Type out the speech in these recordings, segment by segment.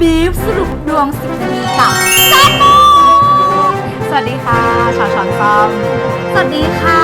บีฟสรุปดวงสิบนาทีกับจันมุกสวัสดีค่ะชาวช้อนซ้อมสวัสดีค่ะ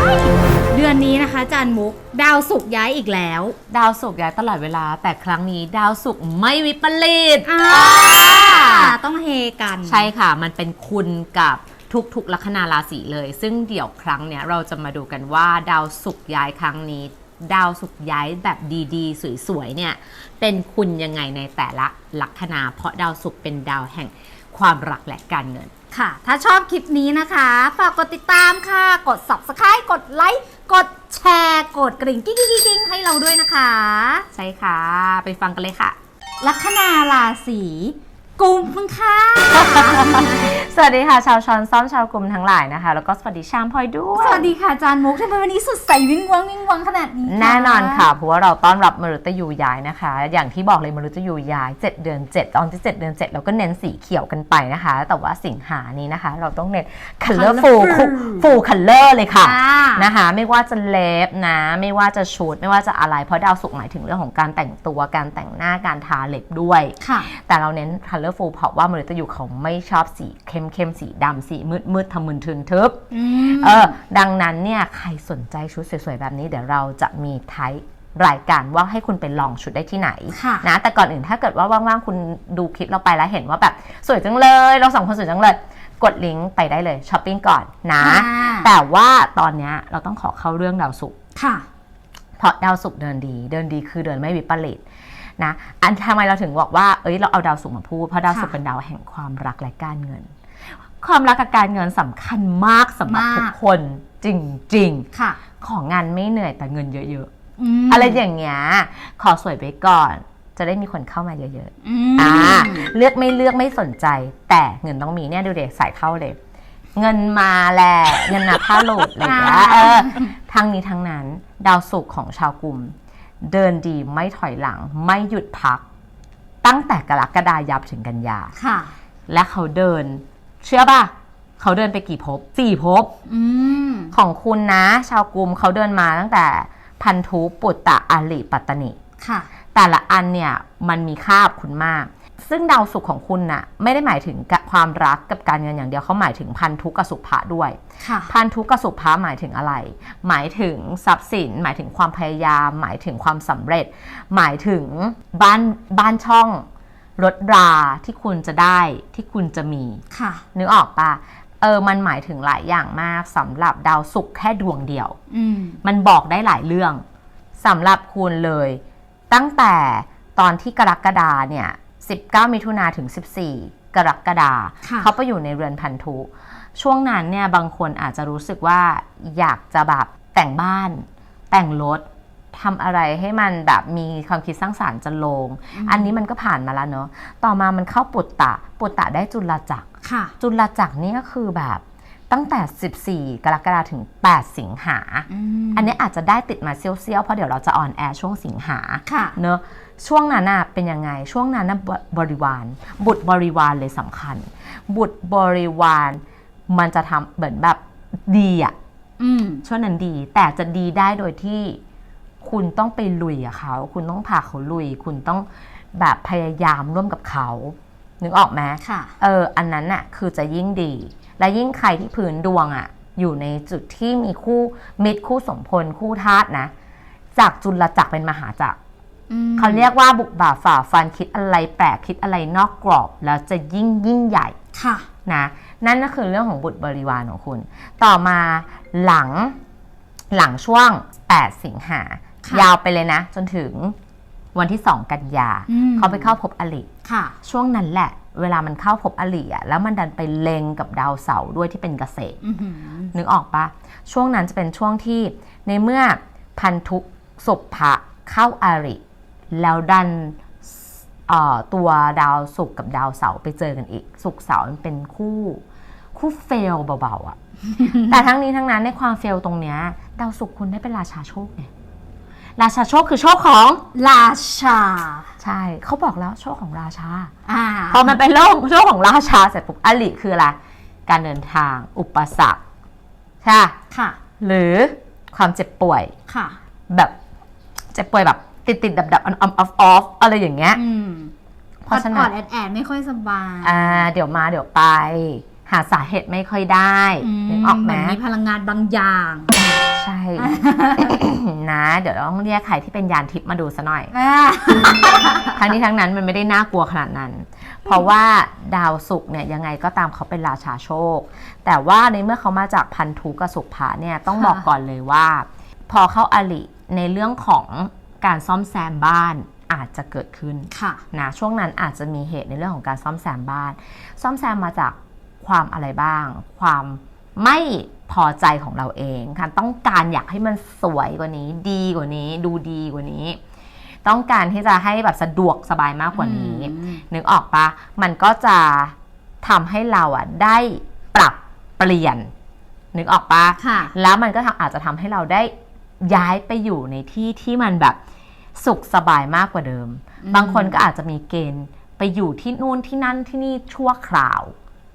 ว้ายเดือนนี้นะคะจานมุก ดาวศุกร์ย้ายอีกแล้ว ดาวศุกร์ย้ายตลอดเวลา แต่ครั้งนี้ดาวศุกร์ไม่วิปริตอ่าต้องเฮกัน ใช่ค่ะ มันเป็นคุณกับทุกๆลัคนาราศีเลย ซึ่งเดี๋ยวครั้งเนี้ยเราจะมาดูกันว่าดาวศุกร์ย้ายครั้งนี้ ดาวศุกร์ย้ายแบบดีๆ สวยๆเนี่ยเป็นคุณยังไงในแต่ละลัคนา เพราะดาวศุกร์เป็นดาวแห่งความรักและการเงิน ค่ะ ถ้าชอบคลิปนี้นะคะ ฝากกดติดตามค่ะ กด subscribe กดไลค์ กดแชร์ กดกริ่งกิ๊งกิ๊งกิ๊งให้เราด้วยนะคะ ใช่ค่ะ ไปฟังกันเลยค่ะ ลัคนาราศี กุมค่ะ สวัสดีค่ะ ชาวช้อนซ้อมชาวกลุ่มทั้งหลายนะคะ แล้วก็สวัสดีชามพลอยด้วยสวัสดีค่ะอาจารย์มุกทำไมวันนี้สดใสวิ่งวังวิ่งวังขนาดนี้คะแน่นอนค่ะ เพราะว่าเราต้อนรับมฤตยูย้ายนะคะ อย่างที่บอกเลยมฤตยูย้าย 7 เดือน 7 ตอนที่ 7 เดือน 7 เราก็เน้นสีเขียวกันไปนะคะ แต่ว่าสิงหานี้นะคะ เราต้องเน้น colorful full color เลยค่ะอ่านะคะไม่ว่าจะเล็บนะ ไม่ว่าจะชุดไม่ว่าจะอะไร เพราะดาวสุกร์หมายถึงเรื่องของการแต่งตัวการแต่งหน้าการทาเล็บด้วย ค่ะ แต่เราเน้น colorful เพราะว่ามฤตยูเขาไม่ชอบสีเข้มเข้มๆสีดำสีมืดมืดๆทะมึนทึนทึบอืมเออดังนั้นเนี่ยใครสนใจชุดสวยๆแบบนี้เดี๋ยวเราจะมีไทป์รายการว่าให้คุณไปลองชุดได้ที่ไหนค่ะนะ แต่ก่อนอื่นถ้าเกิดว่าว่างๆ คุณดูคลิปเราไปแล้วเห็นว่าแบบสวยจังเลย เราสองคนสวยจังเลย กดลิงก์ไปได้เลยช้อปปิ้งก่อนนะอ่าแต่ว่าตอนเนี้ยเราต้องขอเข้าเรื่องดาวศุกร์ค่ะ เพราะดาวศุกร์เดินดี เดินดีคือเดินไม่วิปริต นะอันทำไมเราถึงบอกว่าเอ้ยเราเอาดาวศุกร์มาพูดเพราะดาวศุกร์ค่ะเป็นดาวแห่งความรักและการเงิน ความรักกับการเงินสำคัญมากสำหรับมากทุกคนจริงค่ะๆของงานไม่เหนื่อยแต่เงินเยอะมๆอะไรอย่างเงี้ยขอสวยไปก่อนจะได้มีคนเข้ามาเยอะอืมๆอ่าเลือกไม่เลือกไม่สนใจ แต่เงินต้องมีเนี่ยดูเด็กใส่เข้าเลย เงินมาแหละเงินนาผ้าโหลดอะไรอย่างเงี้ยเออทั้งนี้ทั้งนั้น ดาวศุกร์ของชาวกลุ่ม เดินดีไม่ถอยหลัง ไม่หยุดพัก ตั้งแต่กรกฎายับถึงกันยาค่ะ และเขาเดิน เชื่อป่ะ เขาเดินไปกี่ภพสี่ภพอืมของคุณนะ ชาวกลุ่มเขาเดินมาตั้งแต่พันธุปุตตะอาลิปัตตนิค่ะ แต่ละอันเนี่ยมันมีค่ากับคุณมาก ซึ่งดาวศุกร์ของคุณน่ะไม่ได้หมายถึงกับความรักกับการเงินอย่างเดียวเขาหมายถึงพันธุกับสุภะด้วยค่ะพันธุกับสุภาหมายถึงอะไร หมายถึงทรัพย์สิน หมายถึงความพยายาม หมายถึงความสำเร็จ หมายถึงบ้านบ้านช่องรถราที่คุณจะได้ที่คุณจะมีค่ะนึกออกปะเออ มันหมายถึงหลายอย่างมากสำหรับดาวศุกร์แค่ดวงเดียวอืมมันบอกได้หลายเรื่องสำหรับคุณเลย ตั้งแต่ตอนที่กรกฎาเนี่ย 19 มิถุนาถึง 14 กรกฎาค่ะเขาไปอยู่ในเรือนพันธุ ช่วงนั้นเนี่ยบางคนอาจจะรู้สึกว่าอยากจะแบบแต่งบ้าน แต่งรถทำอะไรให้มันแบบมีความคิดสร้างสารรค์จะลงอันนี้มันก็ผ่านมาแล้วเนาะต่อมามันเข้าปุตตะ ปุตตะได้จุลจักร ค่ะ จุลจักรนี่ก็คือแบบตั้งแต่ 14 กรกฎาคมถึง 8 สิงหาอืมอันนี้อาจจะได้ติดมาเซี่ยวๆ เพราะเดี๋ยวเราจะออนแอร์ช่วงสิงหาค่ะ เนอะ ช่วงนั้นน่ะเป็นยังไง ช่วงนั้นน่ะบบริวาร บุตรบริวารเลยสำคัญ บุตรบริวารมันจะทำเหมือนแบบดีอะอืมช่วงนั้นดี แต่จะดีได้โดยที่คุณต้องไปลุยกับเขา คุณต้องพาเขาลุย คุณต้องแบบพยายามร่วมกับเขา นึกออกไหมค่ะเออ อันนั้นน่ะ คือจะยิ่งดี และยิ่งใครที่พื้นดวงอะ่ะ อยู่ในจุดที่มีคู่มิตรคู่สมพลคู่ธาตุนะ จากจุลจักรเป็นมหาจักรอืม เขาเรียกว่าบุกบ่าฝ่าฟันคิดอะไรแปลกคิดอะไรนอกกรอบ แล้วจะยิ่งยิ่งใหญ่ค่ะนะนั่นก็คือเรื่องของบุตรบริวารของคุณ ต่อมาหลังหลังช่วง 8 สิงหาค่ะยาวไปเลยนะ จนถึงวันที่2กันยาอืมเขาไปเข้าพบอลิค่ะ ช่วงนั้นแหละ เวลามันเข้าพบอลิอะแล้วมันดันไปเล็งกับดาวเสาร์ด้วยที่เป็นเกษตรอือหือนึกออกปะช่วงนั้นจะเป็นช่วงที่ในเมื่อพันธุสุภะเข้าอาริ แล้วดันเอ่อตัวดาวศุกร์กับดาวเสาร์ไปเจอกันอีกศุกร์เสาร์มันเป็นคู่ คู่เฟลเบาๆอะแต่ทั้งนี้ทั้งนั้นในความเฟลตรงเนี้ยดาวศุกร์คุณได้เป็นราชาโชคไงราชาโชคคือโชคของราชา ใช่เขาบอกแล้วโชคของราชาอ่าพอมันเป็นโลกโชคของราชาเสร็จปุ๊บอลิคืออะไรการเดินทางอุปสรรคใช่ปะค่ะ หรือความเจ็บป่วยค่ะ แบบเจ็บป่วยแบบ ติดติดดับดับออนออฟออฟอะไรอย่างเงี้ยอืมเพราะฉะอนั้อนดๆแอดแอดๆไม่ค่อยสบายอ่าเดี๋ยวมาเดี๋ยวไป หาสาเหตุไม่ค่อยได้นึกออกไหม เหมือนมีพลังงานบางอย่าง ใช่ นะ เดี๋ยวต้องเรียกใครที่เป็นยานทิพย์มาดูซะหน่อยอ่าทั้งนี้ทั้งนั้นมันไม่ได้น่ากลัวขนาดนั้น เพราะว่าดาวศุกร์เนี่ยยังไงก็ตามเขาเป็นราชาโชค แต่ว่าในเมื่อเขามาจากพันธุกับสุภะเนี่ยต้องบอกก่อนเลยว่า พอเข้าอลิในเรื่องของ การซ่อมแซมบ้านอาจจะเกิดขึ้นค่ะนะช่วงนั้นอาจจะมีเหตุในเรื่องของการซ่อมแซมบ้าน ซ่อมแซมมาจากความอะไรบ้าง ความไม่พอใจของเราเองค่ะต้องการอยากให้มันสวยกว่านี้ ดีกว่านี้ ดูดีกว่านี้ ต้องการที่จะให้แบบสะดวกสบายมากกว่านี้อืมนึกออกปะมันก็จะทำให้เราอะได้ปรับเปลี่ยน นึกออกปะค่ะแล้วมันก็ทำอาจจะทำให้เราได้ ย้ายไปอยู่ในที่ที่มันแบบสุขสบายมากกว่าเดิมอืมบางคนก็อาจจะมีเกณฑ์ไปอยู่ที่นู่นที่นั่นที่นี่ชั่วคราว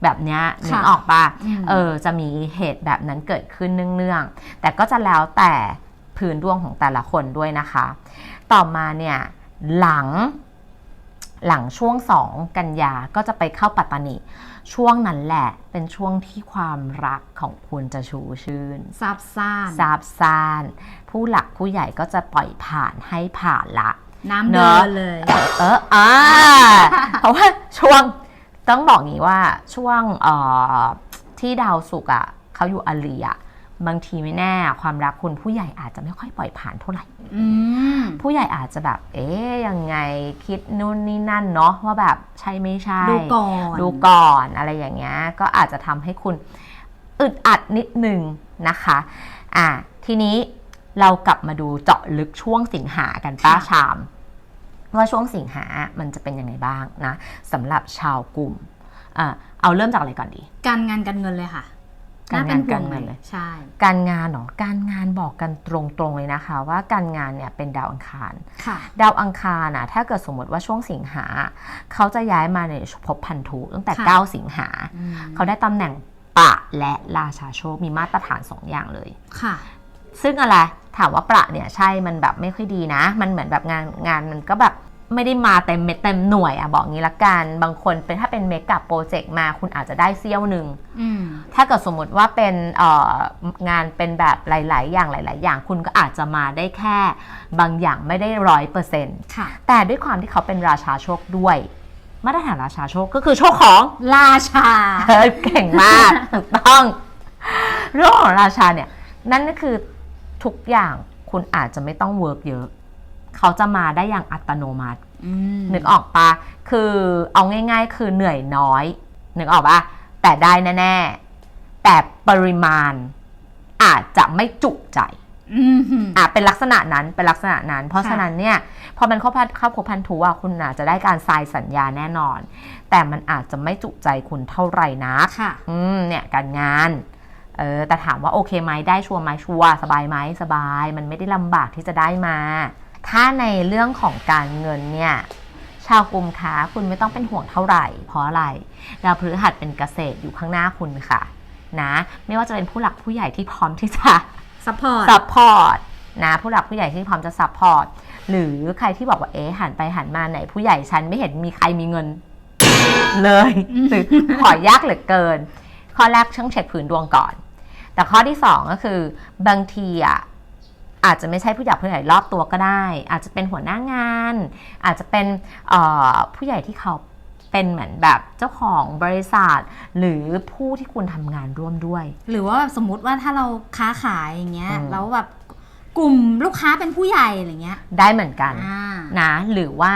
แบบเนี้ยนึกออกปะอืมเออจะมีเหตุแบบนั้นเกิดขึ้นเนื่องๆแต่ก็จะแล้วแต่พื้นดวงของแต่ละคนด้วยนะคะ ต่อมาเนี่ยหลัง หลังช่วงสองกันยาก็จะไปเข้าปัตตานีช่วงนั้นแหละเป็นช่วงที่ความรักของคุณจะชูชื่นซับซ่านซาบซ่าน ผู้หลักผู้ใหญ่ก็จะปล่อยผ่านให้ผ่านละน้ำเนเดิอะนเลยเออเอออ่าเพราะว่าช่วงต้องบอกงี้ว่าช่วงเอ่อที่ดาวศุกร์อะเขาอยู่อลีอะบางทีไม่แน่ความรักคุณผู้ใหญ่อาจจะไม่ค่อยปล่อยผ่านเท่าไหร่อืม ผู้ใหญ่อาจจะแบบ เอ๊ยยังไงคิดนู่นนี่นั่นเนาะว่าแบบใช่ไม่ใช่ ดูก่อนดูก่อนอะไรอย่างเงี้ยก็อาจจะทำให้คุณอึดอัดนิดหนึ่งนะคะอะทีนี้เรากลับมาดูเจาะลึกช่วงสิงหากันป้าค่ะชาม ว่าช่วงสิงหามันจะเป็นยังไงบ้างนะสำหรับชาวกลุ่มอะเอาเริ่มจากอะไรก่อนดี การงานการเงินเลยค่ะ การงานเป็นห่วการเงินเลยใช่ การงานเนาะการงานบอกกันตรงๆเลยนะคะ ว่าการงานเนี่ยเป็นดาวอังคารค่ะดาวอังคารนะถ้าเกิดสมมติว่าช่วงสิงหา เขาจะย้ายมาในภพพันธุตั้งแต่ค่ะ9สิงหาอืมเขาได้ตำแหน่งปะและราชาโชคมีมาตรฐาน2อย่างเลยค่ะ ซึ่งอะไรถามว่าประเนี่ยใช่มันแบบไม่ค่อยดีนะ มันเหมือนแบบงานงานมันก็แบบ ไม่ได้มาเต็มเม็ดเต็มหน่วยอะบอกงี้ละกัน บางคนเป็นถ้าเป็นเมกะโปรเจกต์มาคุณอาจจะได้เสี้ยวหนึ่งอืมถ้าเกิดสมมติว่าเป็นเอ่องานเป็นแบบหลาย ๆ อย่างหลาย ๆ อย่างคุณก็อาจจะมาได้แค่ บางอย่างไม่ได้ร้อยเปอร์เซ็นต์ค่ะแต่ด้วยความที่เขาเป็นราชาโชคด้วยมาตรฐานราชาโชคก็คือโชคของราชาเฮ้ยเก่งมากถูกต้อง เรื่องของราชาเนี่ย นั่นก็คือทุกอย่างคุณอาจจะไม่ต้องเวิร์กเยอะ เขาจะมาได้อย่างอัตโนมัติอืมนึกออกปะคือเอาง่าย ๆ คือเหนื่อยน้อยนึกออกปะแต่ได้แน่ ๆ แต่ปริมาณอาจจะไม่จุใจอืมอะเป็นลักษณะนั้นเป็นลักษณะนั้น เพราะฉะนั้นเนี่ยพอมันเข้าพันเข้าพบพันธุอะคุณอาจจะได้การทรายสัญญาแน่นอน แต่มันอาจจะไม่จุใจคุณเท่าไหร่นักค่ะอืมเนี่ยการงานเออแต่ถามว่าโอเคไหมได้ชัวร์ไหมชัวร์สบายไหมสบาย มันไม่ได้ลำบากที่จะได้มา ถ้าในเรื่องของการเงินเนี่ยชาวกลุ่มค้าคุณไม่ต้องเป็นห่วงเท่าไหร่ เพราะอะไรดาวพฤหัสเป็นเกษตรอยู่ข้างหน้าคุณค่ะนะไม่ว่าจะเป็นผู้หลักผู้ใหญ่ที่พร้อมที่จะซัพพอร์ตซัพพอร์ตนะผู้หลักผู้ใหญ่ที่พร้อมจะซัพพอร์ตหรือใครที่บอกว่าเอ๊ะหันไปหันมาไหน ผู้ใหญ่ฉันไม่เห็นมีใครมีเงิน เลยหรือขอยากเหลือเกิน ข้อแรกช่างเช็คผืนดวงก่อน แต่ข้อที่สองก็คือบางทีอะ อาจจะไม่ใช่ผู้ใหญ่ผู้ใหญ่รอบตัวก็ได้ อาจจะเป็นหัวหน้างาน อาจจะเป็นเอ่อผู้ใหญ่ที่เขาเป็นเหมือนแบบเจ้าของบริษัท หรือผู้ที่คุณทำงานร่วมด้วย หรือว่าแบบสมมติว่าถ้าเราค้าขายอย่างเงี้ยอืมแล้วแบบกลุ่มลูกค้าเป็นผู้ใหญ่อะไรเงี้ย ได้เหมือนกันอ่านะหรือว่า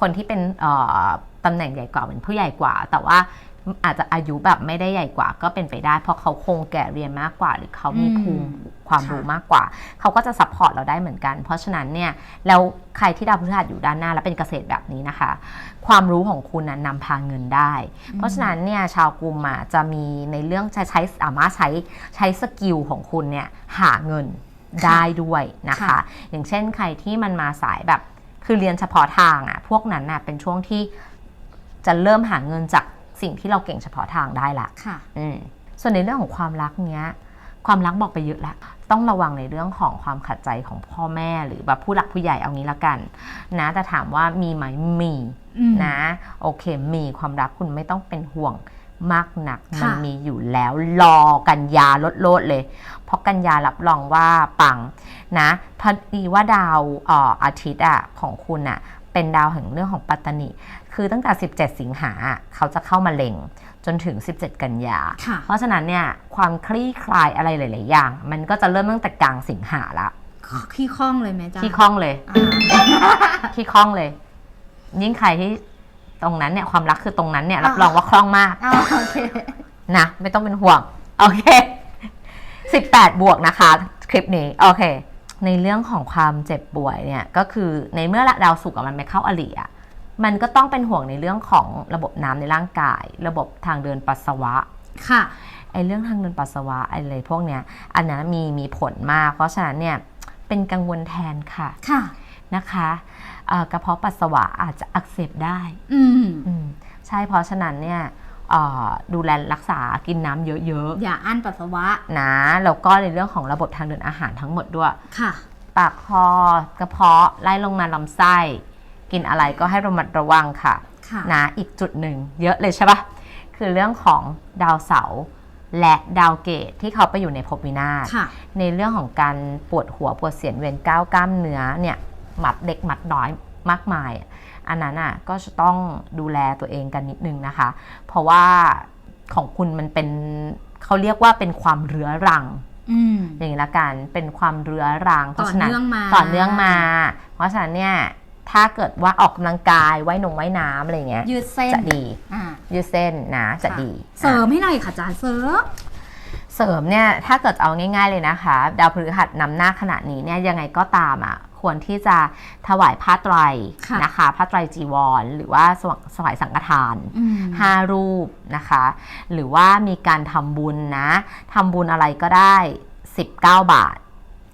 คนที่เป็นเอ่อตำแหน่งใหญ่กว่าเป็นผู้ใหญ่กว่า แต่ว่า อาจจะอายุแบบไม่ได้ใหญ่กว่าก็เป็นไปได้ เพราะเขาคงแก่เรียนมากกว่า หรือเขามีอืมภูมิความค่ะรู้มากกว่า เขาก็จะซัพพอร์ตเราได้เหมือนกัน เพราะฉะนั้นเนี่ยแล้วใครที่ดาวพฤหัสอยู่ด้านหน้า แล้วเป็นเกษตรแบบนี้นะคะ ความรู้ของคุณนะนำพาเงินได้ เพราะฉะนั้นเนี่ยชาวกลุ่มอะจะมีในเรื่องใช้ใช้สามารถใช้ใช้สกิลของคุณเนี่ยหาเงินได้ด้วยนะคะค่ะอย่างเช่นใครที่มันมาสายแบบคือเรียนเฉพาะทางอะพวกนั้นน่ะเป็นช่วงที่จะเริ่มหาเงินจาก สิ่งที่เราเก่งเฉพาะทางได้ละค่ะอืมส่วนในเรื่องของความรักเนี้ย ความรักบอกไปเยอะแล้วต้องระวังในเรื่องของความขัดใจของพ่อแม่หรือแบบผู้หลักผู้ใหญ่เอางี้ละกัน นะแต่ถามว่ามีไหมมีอืมนะ โอเค มีความรักคุณไม่ต้องเป็นห่วงมากหนักค่ะมันมีอยู่แล้วรอกันยาลดโลดเลย เพราะกันยารับรองว่าปังนะพอดีว่าดาวเอ่ออาทิตย์อะของคุณอะเป็นดาวแห่งเรื่องของปัตตานี คือตั้งแต่ 17 สิงหาอะเขาจะเข้ามาเล็งจนถึง 17 กันยาค่ะเพราะฉะนั้นเนี่ยความคลี่คลายอะไรหลาย ๆ อย่าง มันก็จะเริ่มตั้งแต่กลางสิงหาละขี้ข้องเลยไหมจ๊ะที่คล่องเลยอ่าที่คล่องเลย ยิ่งใครที่ตรงนั้นเนี่ยความรักคือตรงนั้นเนี่ยอ่ารัรับรองว่าคล่องมากอ่าโอเคนะไม่ต้องเป็นห่วง โอเค 18 บวกนะคะ คลิปนี้ โอเค ในเรื่องของความเจ็บป่วยเนี่ย ก็คือในเมื่อดาวสุกร์อะมันไม่เข้าอริอะ มันก็ต้องเป็นห่วงในเรื่องของระบบน้ำในร่างกาย ระบบทางเดินปัสสาวะค่ะไอ้เรื่องทางเดินปัสสาวะอะไรพวกเนี้ยอันนั้นมีมีผลมาก เพราะฉะนั้นเนี่ยเป็นกังวลแทนค่ะค่ะนะคะเอ่อกระเพาะปัสสาวะอาจจะอักเสบได้อืมอืมใช่เพราะฉะนั้นเนี่ยเอ่อดูแลรักษากินน้ำเยอะอย่าอั้นปัสสาวะๆนะแล้วก็ในเรื่องของระบบทางเดินอาหารทั้งหมดด้วยค่ะ ปากคอกระเพาะไล่ลงมาลำไส้ กินอะไรก็ให้ระมัดระวังค่ะค่ะนะอีกจุดหนึ่งเยอะเลยใช่ปะคือเรื่องของดาวเสาร์และดาวเกตที่เขาไปอยู่ในภพวินาศค่ะในเรื่องของการปวดหัวปวดเสียนเวียนก้าวกล้ามเนื้อเนี่ยหมัดเล็กหมัดน้อยมากมาย อันนั้นอะก็จะต้องดูแลตัวเองกันนิดนึงนะคะ เพราะว่าของคุณมันเป็นเขาเรียกว่าเป็นความเรื้อรังอืมอย่างนี้ละกันเป็นความเรื้อรังเพต่อราะฉะนั้นเนื่องมาต่อเนื่องมา เพราะฉะนั้นเนี่ย ถ้าเกิดว่าออกกำลังกายว่ายนงว่ายน้ำอะไรเงี้ยยืดเส้นจะดีอ่ายืดเส้นนะจะค่ดีเสริมให้หน่อยค่ะอาจารย์เสริมเสริมเนี่ยถ้าเกิดเอาง่าย ๆเลยนะคะ ดาวพฤหัสนำหน้าขณะนี้เนี่ยยังไงก็ตามอะควรที่จะถวายผ้าไตรค่ะนะคะผ้าไตรจีวร หรือว่าสวสวายสังฆทานอืมห้ารูปนะคะ หรือว่ามีการทำบุญนะทำบุญอะไรก็ได้ 19 บาท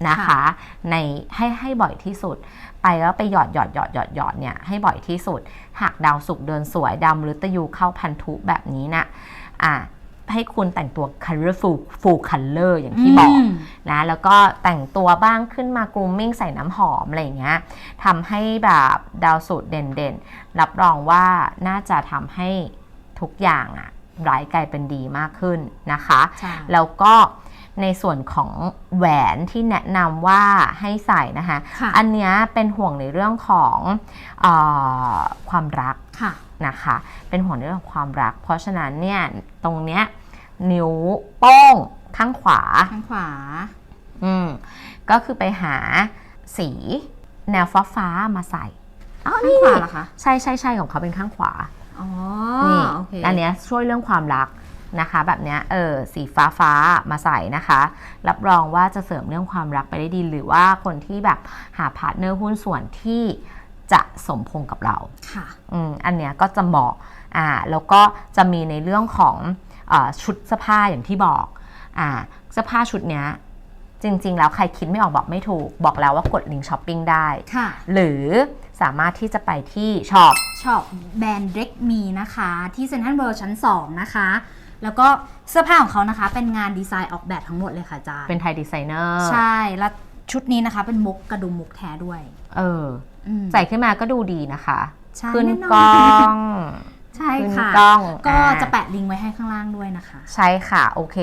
นะคะค่ะในให้ให้บ่อยที่สุด ไปแล้วไปหยอดหยอดหยอดหยอดหยอดเนี่ยให้บ่อยที่สุด หากดาวสุกร์เดินสวยดาวมฤตยูเข้าพันธุแบบนี้นะอะให้คุณแต่งตัว colorful full color อย่างที่บอกมนะแล้วก็แต่งตัวบ้างขึ้นมา grooming ใส่น้ำหอม อะไรอย่างเงี้ยทำให้แบบดาวสุดเด่นๆ รับรองว่าน่าจะทำให้ทุกอย่างอะร้ายกลายเป็นดีมากขึ้นนะคะใช่แล้วก็ ในส่วนของแหวนที่แนะนำว่าให้ใส่นะคะ ค่ะอันเนี้ยเป็นห่วงในเรื่องของเออความรักค่ะ นะคะ เป็นห่วงในเรื่องของความรัก เพราะฉะนั้นเนี่ยตรงเนี้ยนิ้วโป้งข้างขวา ข้างขวา อืมก็คือไปหาสีแนวฟ้าฟ้าๆมาใส่อ้าวข้างขวาเหรอคะ ใช่ใช่ใช่ของเขาเป็นข้างขวาอ๋อ นี่โอเคอันเนี้ยช่วยเรื่องความรัก นะคะ แบบเนี้ยเออสีฟ้าฟ้าๆมาใส่นะคะ รับรองว่าจะเสริมเรื่องความรักไปได้ดีหรือว่าคนที่แบบหาพาร์ทเนอร์หุ้นส่วนที่จะสมพงษ์กับเราค่ะอืมอันเนี้ยก็จะเหมาะอ่าแล้วก็จะมีในเรื่องของอาชุดเสื้อผ้าอย่างที่บอกอ่าเสื้อผ้าชุดเนี้ยจริง ๆ แล้วใครคิดไม่ออกบอกไม่ถูก บอกแล้วว่ากดลิงก์ช้อปปิ้งได้ค่ะ หรือสามารถที่จะไปที่ช็อปช็อปแบรนด์เร็กมีนะคะ ที่เซ็นทรัลเวิลด์ชั้น 2 นะคะ แล้วก็เสื้อผ้าของเขานะคะ เป็นงานดีไซน์ออกแบบทั้งหมดเลยค่ะอาจารย์เป็นไทยดีไซเนอร์ใช่แล้วชุดนี้นะคะเป็นมุกกระดุมมุกแท้ด้วยเอออืมใส่ขึ้นมาก็ดูดีนะคะใช่ขึ้นแน่นอนกล้อง ใช่ขึ้นค่ะกล้องก็อ่า จะแปะลิงก์ไว้ให้ข้างล่างด้วยนะคะ ใช่ค่ะ โอเค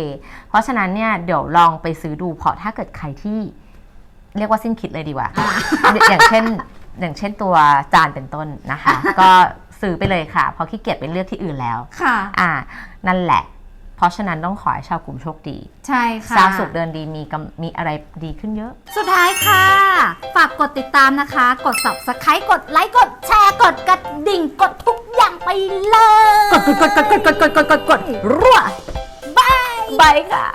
เพราะฉะนั้นเนี่ยเดี๋ยวลองไปซื้อดูเพราะถ้าเกิดใครที่เรียกว่าสิ้นคิดเลยดีกว่า อย่างเช่น อย่างเช่นตัวจานเป็นต้นนะคะ ก็ ซื้อไปเลยค่ะ เพราะขี้เกียจไปเลือกที่อื่นแล้วค่ะ อ่า นั่นแหละ เพราะฉะนั้นต้องขอให้ชาวกลุ่มโชคดี ใช่ค่ะชาวสุขเดินดีมีกำมีอะไรดีขึ้นเยอะ สุดท้ายค่ะ ฝากกดติดตามนะคะ กด subscribe กดไลค์กดแชร์กดกระดิ่งกดทุกอย่างไปเลย กดกดกดกดกดกดกดกดกดรัวบายบายค่ะ